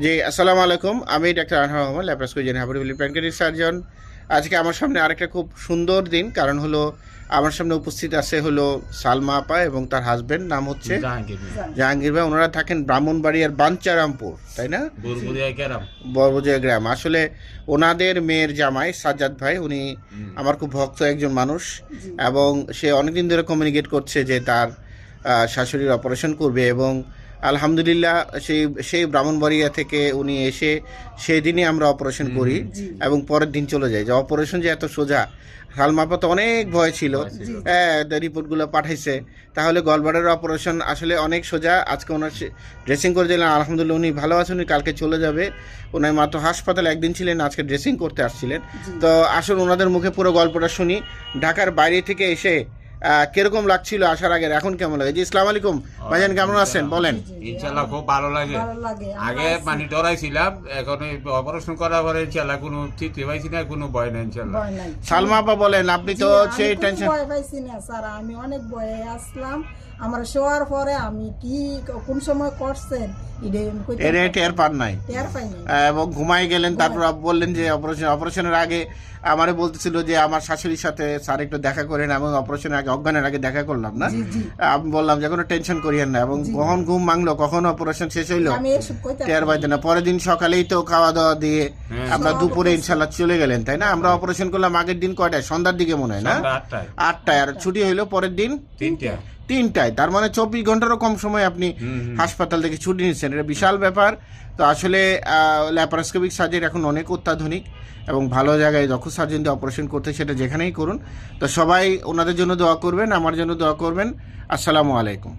জি আসসালামু আলাইকুম। আমি ডাক্তার আনহার রহমান ল্যাপ্রাস্কোজেন হাবুরিবলি প্যানকারিক সার্জন আজকে আমার সামনে আরেকটা খুব সুন্দর দিন কারণ হলো আমার সামনে উপস্থিত আছে হলো সালমা আপা এবং তার হাজবেন্ড নাম হচ্ছে জাহাঙ্গীর জাহাঙ্গীর ভাই। ওনারা থাকেন ব্রাহ্মণবাড়িয়ার বাঞ্চারামপুর তাই না? বুরবুরিয়া গ্রাম। আসলে ওনাদের মেয়ের জামাই সাজ্জাদ ভাই উনি আমার খুব ভক্ত একজন মানুষ এবং সে অনেকদিন ধরে কমিউনিকেট করছে যে তার শাশুড়ির অপারেশন করবে এবং আলহামদুলিল্লাহ সেই সেই ব্রাহ্মণবাড়িয়া থেকে উনি এসে সেই দিনই আমরা অপারেশন করি এবং পরের দিন চলে যাই। যে অপারেশন যে এত সোজা হালমাপা তো অনেক ভয় ছিল। হ্যাঁ রিপোর্টগুলো পাঠাইছে। তাহলে গলবারের অপারেশন আসলে অনেক সোজা। আজকে ওনার ড্রেসিং করে দিলেন। আলহামদুলিল্লাহ উনি ভালো আছেন। উনি কালকে চলে যাবে। ওনার মাত্র হাসপাতালে একদিন ছিলেন আজকে ড্রেসিং করতে আসছিলেন। তো আসুন ওনাদের মুখে পুরো গল্পটা শুনি। ঢাকার বাইরে থেকে এসে কীরকম লাগছিল আসার আগে এখন কেমন লাগে? জি ইসলাম আলাইকুম। ভাইজান কেমন আছেন? বলেন। ইনশাল্লাহ খুব ভালো লাগে। আগে মানে ডরাইছিলাম এখন অপারেশন করার পরে ইনশাল্লাহ কোনো চিঠি পাইছি না কোনো ভয় নাই ইনশাল্লাহ সালমা আপা বলেন আপনি তো সেই টেনশন ভয় পাইছি না স্যার। আমি অনেক ভয়ে আসলাম। আমার শোয়ার পরে আমি কি কোন সময় করছেন? টের পান নাই। এবং ঘুমাই গেলেন তারপর আপ- বললেন যে অপারেশন অপারেশনের আগে আমারে বলতেছিল যে আমার শাশুড়ির সাথে স্যার একটু দেখা করেন এবং অপারেশনের আগে অজ্ঞানের আগে দেখা করলাম না? আমি বললাম যে কোনো টেনশন করিয়েন না এবং কখন ঘুম মাংলো কখন অপারেশন শেষ হইল টের পাইতে না। পরের দিন সকালেই তো খাওয়া দাওয়া দিয়ে হ্যাঁ। আমরা দুপুরে ইনশাল্লাহ চলে গেলেন তাই না? আমরা অপারেশন করলাম আগের দিন কয়টায়? সন্ধ্যার দিকে মনে হয় না? আটটায়। আটটায়। আর ছুটি হইল পরের দিন? তিনটা। তিনটায়। তার মানে চব্বিশ ঘন্টারও কম সময় আপনি হাসপাতাল থেকে ছুটি নিচ্ছেন। এটা বিশাল ব্যাপার। তো আসলে ল্যাপারোস্কোপিক সার্জারি এখন অনেক অত্যাধুনিক এবং ভালো জায়গায় দক্ষ সার্জন দিয়ে অপারেশন করতে সেটা যেখানেই করুন। তো সবাই ওনাদের জন্য দোয়া করবেন আমার জন্য দোয়া করবেন। আসসালামু আলাইকুম.